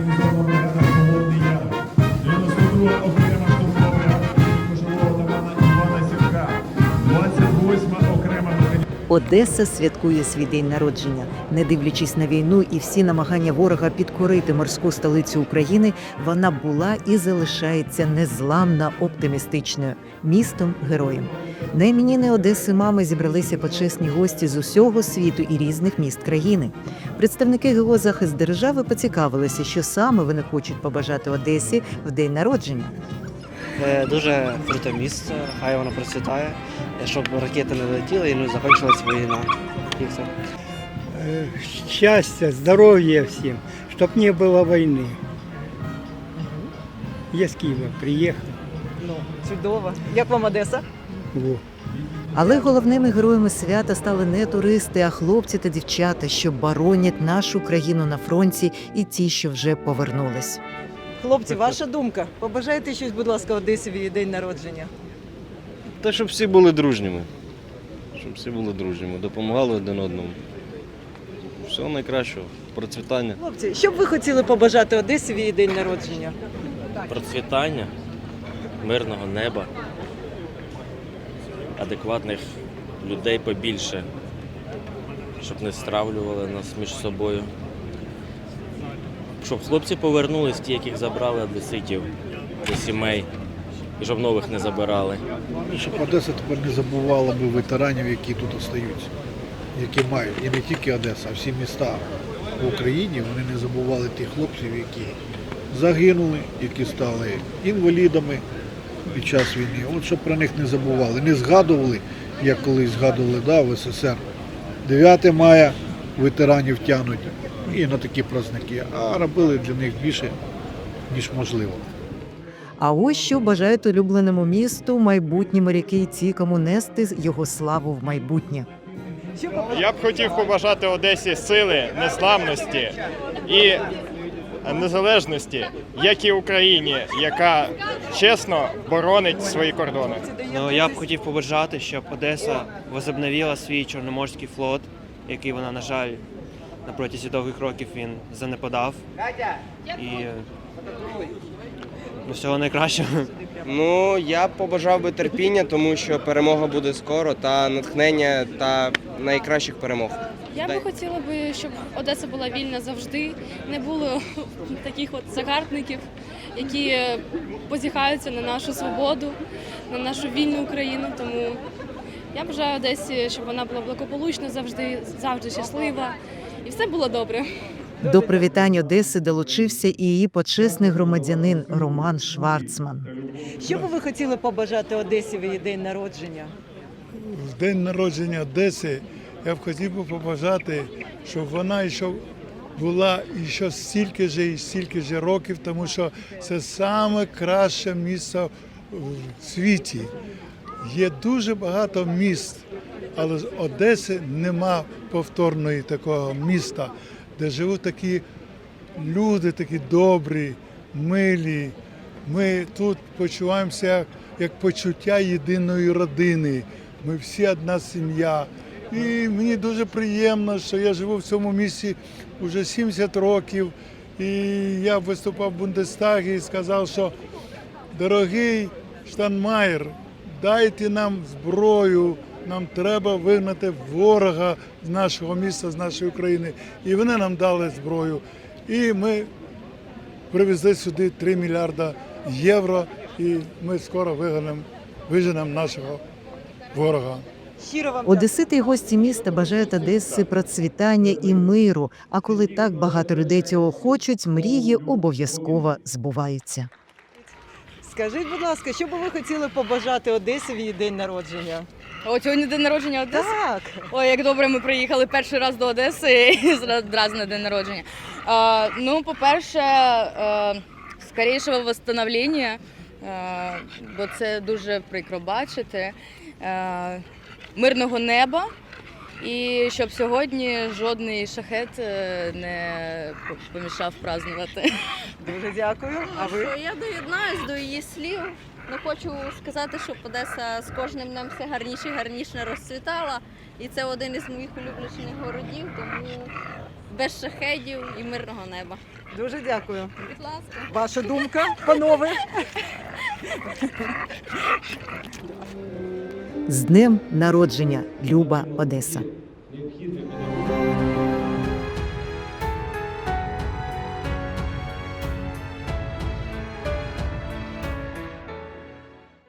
механізована бригада Холодний 92 окрема штурмова бригада кошового отамана Івана Сівка, 28 окрема Одеса святкує свій день народження. Не дивлячись на війну і всі намагання ворога підкорити морську столицю України, вона була і залишається незламна оптимістичною містом героєм. На іменіни Одеси мами зібралися почесні гості з усього світу і різних міст країни. Представники ГО захист держави поцікавилися, що саме вони хочуть побажати Одесі в день народження. Е, Дуже круте місце, хай воно процвітає, е, щоб ракети не летіли і не закінчилась війна. І все. Э, счастья, здоровья всем, чтоб не было войны. Я с Киева приехал. Ну чудово. Як вам Одеса? Во. Але головними героями свята стали не туристи, а хлопці та дівчата, що боронять нашу країну на фронті, і ті, що вже повернулись. Хлопці, ваша думка. Побажайте щось, будь ласка, Одесі в її день народження. Те, щоб всі були дружніми. Щоб всі були дружніми, допомагали один одному. Всього найкращого, процвітання. Хлопці, що б ви хотіли побажати Одесі в її день народження? процвітання, мирного неба, адекватних людей побільше, щоб не стравлювали нас між собою. Щоб хлопці повернулись, ті, яких забрали одеситів до сімей, і щоб нових не забирали. Щоб Одеса тепер не забувала би ветеранів, які тут остаються, які мають. І не тільки Одеса, а всі міста в Україні. Вони не забували тих хлопців, які загинули, які стали інвалідами під час війни. От щоб про них не забували, не згадували, як колись згадували да, в СССР. 9 мая ветеранів тягнуть і на такі праздники, а робили для них більше, ніж можливо. А ось що бажають улюбленому місту майбутні моряки і ті, кому нести його славу в майбутнє. Я б хотів побажати Одесі сили, незламності і незалежності, як і Україні, яка чесно боронить свої кордони. Ну, я б хотів побажати, щоб Одеса возобновила свій Чорноморський флот, який вона, на жаль, на протязі довгих років він занепадав. І е, всього найкращого. Ну, я б побажав би терпіння, тому що перемога буде скоро, та натхнення та найкращих перемог. Я би хотіла би, щоб Одеса була вільна завжди, не було таких от загарбників, які позіхаються на нашу свободу, на нашу вільну Україну. Тому я бажаю Одесі, щоб вона була благополучна завжди, завжди щаслива, і все було добре. До привітань Одеси долучився і її почесний громадянин Роман Шварцман. Що би ви хотіли побажати Одесі в її день народження? в день народження Одеси я б хотів би побажати, щоб вона ще була і ще стільки ж і стільки ж років, тому що це саме краще місце в світі. Є дуже багато міст, але з Одеси нема повторної такого міста, де живуть такі люди, такі добрі, милі. Ми тут почуваємося як почуття єдиної родини. Ми всі одна сім'я. І мені дуже приємно, що я живу в цьому місті вже 70 років. І я виступав в Бундестагі і сказав, що дорогий Штанмаєр, дайте нам зброю, нам треба вигнати ворога з нашого міста, з нашої України. І вони нам дали зброю. І ми привезли сюди 3 мільярда євро, і ми скоро вигонимо, виженемо нашого ворога. Одесити і гості міста бажають Одеси процвітання і миру. А коли так багато людей цього хочуть, мрії обов'язково збуваються. Скажіть, будь ласка, що би ви хотіли побажати Одесі в її день народження? О, сьогодні день народження Одеси. Так, Ой, як добре, ми приїхали перший раз до Одеси і одразу на день народження. А, ну, по-перше, а, скорішого восстановлення, а, бо це дуже прикро бачити. А, мирного неба. І щоб сьогодні жодний шахет е, не помішав празднувати. дуже дякую. А ви? Я доєднаюсь до її слів. Ну хочу сказати, щоб Одеса з кожним днем все гарніше і гарніше розцвітала. І це один із моїх улюблених городів, тому без шахедів і мирного неба. Дуже дякую. Будь ласка. Ваша думка, панове? З днем народження, Люба Одеса.